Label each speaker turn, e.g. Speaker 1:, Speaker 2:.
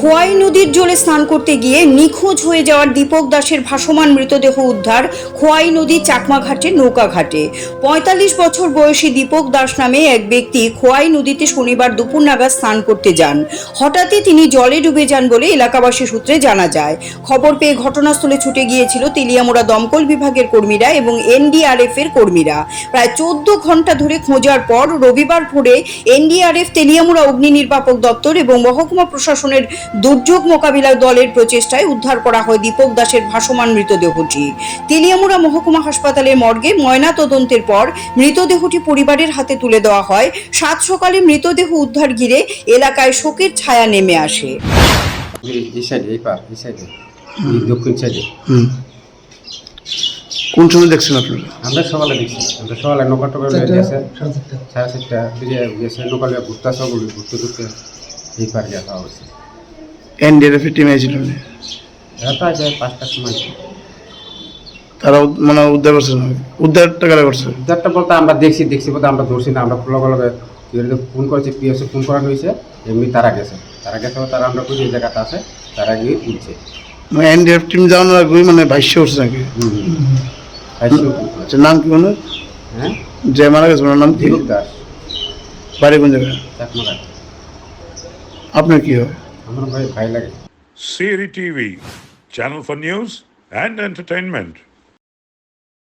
Speaker 1: খোয়াই নদীর জলে স্নান করতে গিয়ে নিখোঁজ হয়ে যাওয়ার দীপক দাসের ভাসমান মৃতদেহ উদ্ধার খোয়াই ঘাটে নৌকা ঘাটে পঁয়তাল্লিশ বছর বয়সী দীপক দাস নামে এক ব্যক্তি খোয়াই নদীতে শনিবার দুপুর নাগাদ স্নান করতে যান। হঠাৎই তিনি জলে ডুবে যান বলে এলাকাবাসী সূত্রে জানা যায়। খবর পেয়ে ঘটনাস্থলে ছুটে গিয়েছিল তেলিয়ামোড়া দমকল বিভাগের কর্মীরা এবং এনডিআরএফ এর কর্মীরা। প্রায় চোদ্দ ঘণ্টা ধরে খোঁজার পর রবিবার ভোরে এনডিআরএফ, তেলিয়ামুড়া অগ্নি নির্বাপক দপ্তর এবং মহকুমা প্রশাসনের দুর্যোগ মোকাবিলা দলের প্রচেষ্টায় উদ্ধার করা হয় দীপক দাসের ভাসমান মৃতদেহটি। তেলিয়ামুড়া মহকুমা হাসপাতালের মর্গে ময়না তদন্তের পর মৃতদেহটি পরিবারের হাতে তুলে দেওয়া হয়। সাত সকালে মৃতদেহ উদ্ধার ঘিরে এলাকায় শোকের ছায়া নেমে আসে।
Speaker 2: দক্ষিণ সাইডে
Speaker 3: কোন সময় দেখছেন আপনারা?
Speaker 2: আমরা সকালে দেখছি। আমরা সকালে নৌকা টোকা গেছে। সাড়ে দিকে গেছে। নৌকা ঘুরতে ঘুরতে ঘুরতে এই হয়েছে।
Speaker 3: এনডিআরএফ এর টিম এসেছিল
Speaker 2: পাঁচটার সময়।
Speaker 3: তারা মানে উদ্ধার করছে না। উদ্ধারটা কারা করছে?
Speaker 2: উদ্ধারটা বলতে আমরা দেখছি দেখছি বলতে আমরা ধরছি না। আমরা লগে লগে ফোন করেছি পিএসে ফোন করা হয়েছে এমনি তারা গেছে। তারা গেছে তারা আমরা খুঁজে এই জায়গাটা আছে তারা গিয়ে তুলছে
Speaker 3: মানে এনডিআরএফ টিম যাওয়ানোর আগে মানে ভাষ্য করছে নাকি? আচ্ছা নাম কি মানে
Speaker 2: হ্যাঁ?
Speaker 3: যে মারা গেছে নাম কি?
Speaker 2: দাস।
Speaker 3: বাড়ি কোন জায়গায়? আপনার কি হয়?
Speaker 2: আমার ভাই ভাই লাগে
Speaker 4: Siri TV, channel for news and entertainment.